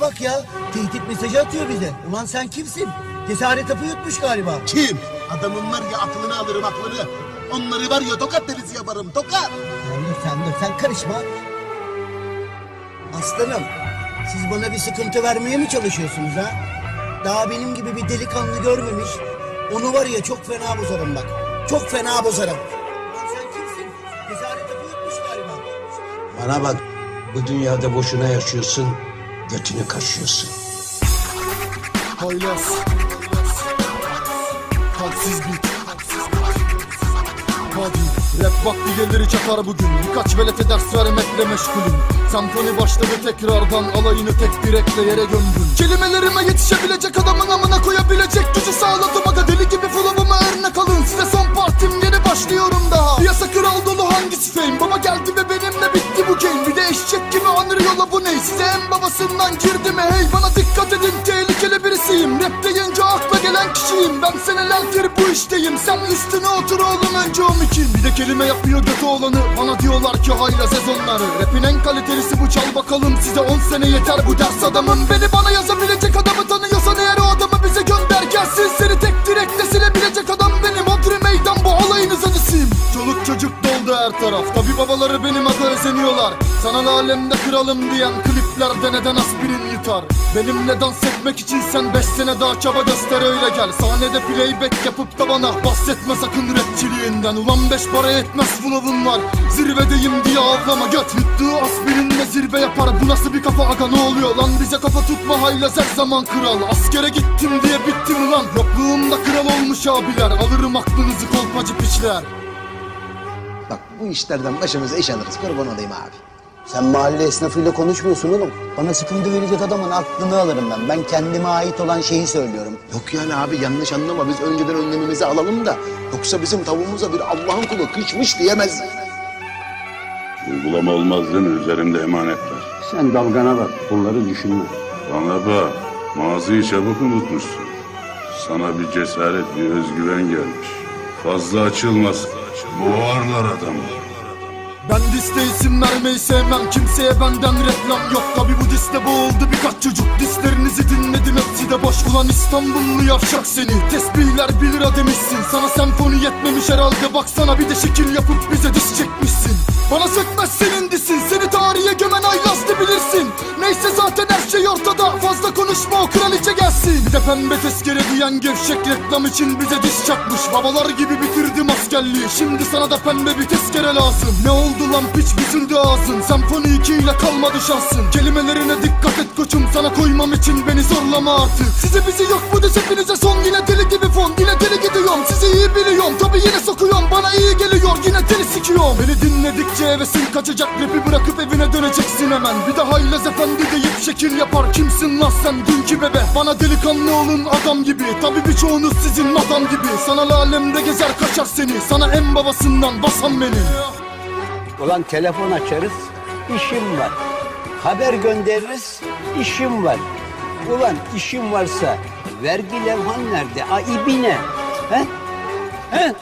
Bak ya tehdit mesajı atıyor bize. Ulan sen kimsin? Cesaret hapı yutmuş galiba. Kim? Adamın var ya aklını alırım aklını. Onları var ya tokat delisi yaparım tokat. Sen dur sen dur sen karışma. Aslanım siz bana bir sıkıntı vermeye mi çalışıyorsunuz ha? Daha benim gibi bir delikanlı görmemiş. Onu var ya çok fena bozarım bak. Çok fena bozarım. Ulan sen kimsin? Cesaret hapı yutmuş galiba. Bana bak, bu dünyada boşuna yaşıyorsun, götünü kaşıyorsun. Haylaz Kalpsiz bit Hadi. Rap vakti gelir çakar bugün. Birkaç velete ders vermekle meşgulüm. Senfoni başladı tekrardan Alayını tek bir ekle yere gömdüm. Kelimelerime yetişebilecek adamın amına koyabilecek Gücü sağladım aga. Deli gibi flow'uma örnek alın. Size son partim yeni başlıyorum daha. Piyasa kral dolu hangisi fame? Baba geldi ve benimle bitti bu game Bir de eşek gibi anır yola bu ne Size en babasından girdi mi hey Bana dikkat edin. Tehlikeli birisiyim. Rap deyince akla gelen kişiyim. Ben senelerdir bu işteyim. Sen üstüne otur oğlum önce o mikin Bir de kelime yapıyor götü olanı Bana diyorlar ki hayla sezonları. Rapin en kalitelisi bu çal bakalım Size 10 sene yeter. Bu ders adamım Beni bana yazabilecek adamı tanıyorsan her taraf Tabi babaları benim adı özeniyorlar. Sanal alemde kralım diyen kliplerde neden aspirin yutar? Benimle dans etmek için sen 5 sene daha çaba göster öyle gel. Sahnede playback yapıp da bana bahsetme sakın rapçiliğinden. Ulan 5 para etmez flow'un var. Zirvedeyim diye avlama göt. Yuttuğu aspirinle zirve yapar. Bu nasıl bir kafa? Aga ne oluyor lan? Bize kafa tutma haylaz her zaman kral. Askere gittim diye bittim ulan. Yokluğumda kral olmuş abiler. Alırım aklınızı kolpacı piçler Bak bu işlerden başımıza iş alırız kurban olayım abi. Sen mahalle esnafıyla konuşmuyorsun oğlum. Bana sıkıntı verecek adamın aklını alırım ben. Ben kendime ait olan şeyi söylüyorum. Yok yani abi yanlış anlama biz önceden önlemimizi alalım da yoksa bizim tavuğumuza bir Allah'ın kulu kıçmış diyemez. Uygulama olmaz değil mi? Üzerimde emanet var. Sen dalgana bak, bunları düşünme. Bana bak, maziyi çabuk unutmuşsun. Sana bir cesaret, bir özgüven gelmiş. Fazla açılmaz. Boğarlar adamı. Ben diste isim vermeyi sevmem. Kimseye benden reklam yok. Tabi bu diste boğuldu birkaç çocuk. Dislerinizi dinledim. Hepsi de boş. Ulan İstanbullu yavşak seni. Tesbihler bir lira demişsin. Sana senfoni yetmemiş herhalde. Baksana bir de şekil yapıp bize diz konuşma o kraliçe gelsin. Bir de pembe tezkere diyen gevşek reklam için bize diz çakmış. Babalar gibi bitirdim askerliği. Şimdi sana da pembe bir tezkere lazım. Ne oldu lan? Piç büzüldü ağzın. Senfoni 2 ile kalmadı şansın. Kelimelerine dikkat et koçum. Sana koymam için beni zorlama artık. Size bizi yok bu diz hepinize son? Yine deli gibi fon. Yine deli gidiyorum. Sizi iyi biliyorum. Tabi yine sokuyorum. Bana iyi geliyor. Yine deli sikiyorum. Beni dinledikçe hevesin kaçacak. Rapi bırakıp evine döneceksin hemen. Bir de haylaz efendi şekil yapar Kimsin lan sen dünkü bebe Bana delikanlı olun adam gibi Tabi birçoğunuz sizin madam gibi Sanal alemde gezer kaçar seni Sana en babasından basan benim Ulan telefon açarız, işim var. Haber göndeririz, işim var. Ulan işim varsa vergi levhan nerede? A ibine. He? He?